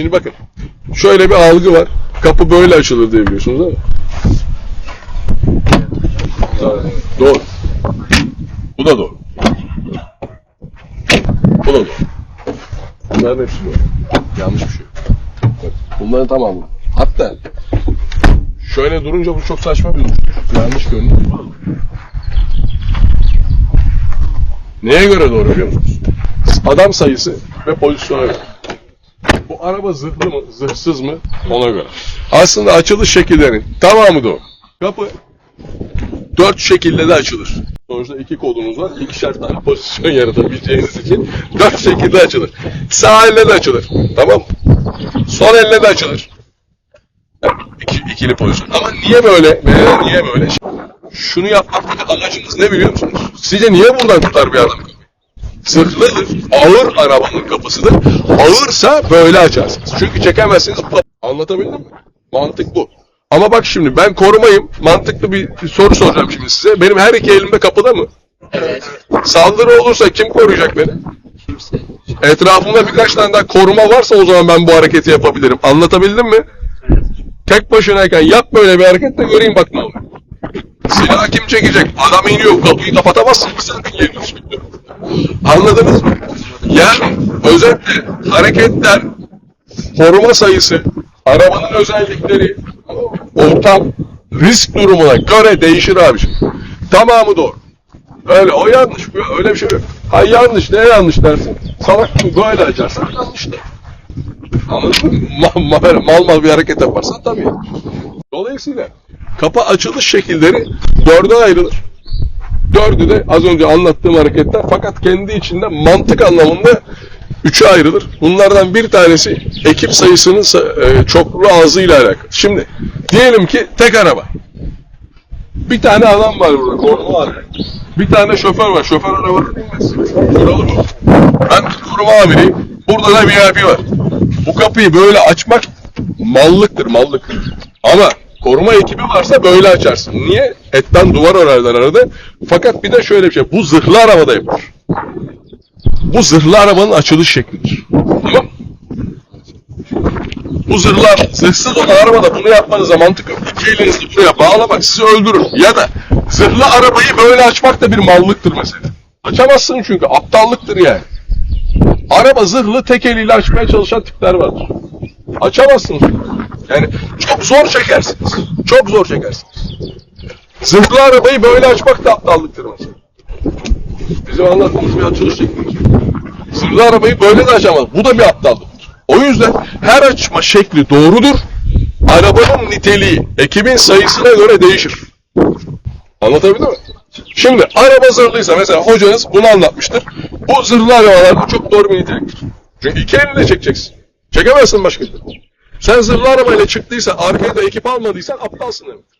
Şimdi bakın. Şöyle bir algı var. Kapı böyle açılır diye biliyorsunuz değil mi? Doğru. Bu da doğru. Bu da doğru. Bunların hepsi doğru. Yanlış bir şey Bunların tamamı. Hatta şöyle durunca bu çok saçma bir duruş. Yanlış görünüyor. Neye göre doğru biliyor musunuz? Adam sayısı ve pozisyona göre. Araba zırhlı mı, zırhsız mı ona göre. Aslında açılış şekillerinin tamamı doğru. Kapı dört şekilde de açılır. Sonuçta iki kolunuz var. İkişer tane pozisyon yaratabileceğiniz için dört şekilde açılır. Sağ elle de açılır. Tamam mı? Sol elle de açılır. Yani iki, ikili pozisyon. Ama niye böyle niye böyle? Şunu yapmaktaki amacımız ne biliyor musunuz? Sizce niye buradan tutar bir adam Zırhlıdır. Ağır arabanın kapısıdır. Ağırsa böyle açarsınız. Çünkü çekemezsiniz. Anlatabildim mi? Mantık bu. Ama bak şimdi ben korumayım. Mantıklı bir, soru soracağım şimdi size. Benim her iki elimde kapıda mı? Evet. Saldırı olursa kim koruyacak beni? Kimse. Etrafımda birkaç tane daha koruma varsa o zaman ben bu hareketi yapabilirim. Anlatabildim mi? Tek başınayken yap böyle bir hareket de göreyim bak ne oluyor. Silah kim çekecek? Adam iniyor kapıyı kapatamazsın sen geliyorsun. Anladınız mı? Yani özetle hareketler, koruma sayısı, arabanın özellikleri, ortam, risk durumuna göre değişir abiciğim. Tamamı doğru. Öyle o yanlış. Öyle bir şey yok. Ha yanlış ne yanlış dersin? Salak böyle açarsan yanlış da. Anladın mı? Ma- ma- mal mal bir hareket yaparsan tabii. Dolayısıyla kapı açılış şekilleri dörde ayrılır. Dördü de az önce anlattığım hareketler fakat kendi içinde mantık anlamında üçe ayrılır. Bunlardan bir tanesi ekip sayısının sa- e, çoklu azıyla alakalı. Şimdi diyelim ki tek araba. Bir tane adam var burada, koruma var. Bir tane şoför var. Şoför arabanı bilmez. Şoför olur mu? Ben koruma amiriyim. Burada da VIP var. Bu kapıyı böyle açmak mallıktır, mallık. Ama koruma ekibi varsa böyle açarsın. Niye? Etten duvar örerler arada. Fakat bir de şöyle bir şey. Bu zırhlı arabada yapılır. Bu zırhlı arabanın açılış şeklidir. Tamam? Bu zırhlar, zırhsız olan arabada bunu yapmanıza mantık yok. İki elinizi buraya bağlamak sizi öldürür. Ya da zırhlı arabayı böyle açmak da bir mallıktır mesela. Açamazsın çünkü aptallıktır yani. Araba zırhlı tek eliyle açmaya çalışan tipler vardır. Açamazsınız. Yani çok zor çekersiniz. Çok zor çekersiniz. Zırhlı arabayı böyle açmak da aptallıktır mesela. Bizim anlattığımız bir açılış şekli. Zırhlı arabayı böyle de açamaz. Bu da bir aptallıktır. O yüzden her açma şekli doğrudur. Arabanın niteliği ekibin sayısına göre değişir. Anlatabildim mi? Şimdi araba zırhlıysa mesela hocanız bunu anlatmıştır. Bu zırhlı arabalarda çok doğru bir niteliktir. Çünkü iki elinle çekeceksin. Çekemezsin başka türlü. Sen zırhlı arabayla çıktıysa arkaya da ekip almadıysan aptalsın demektir.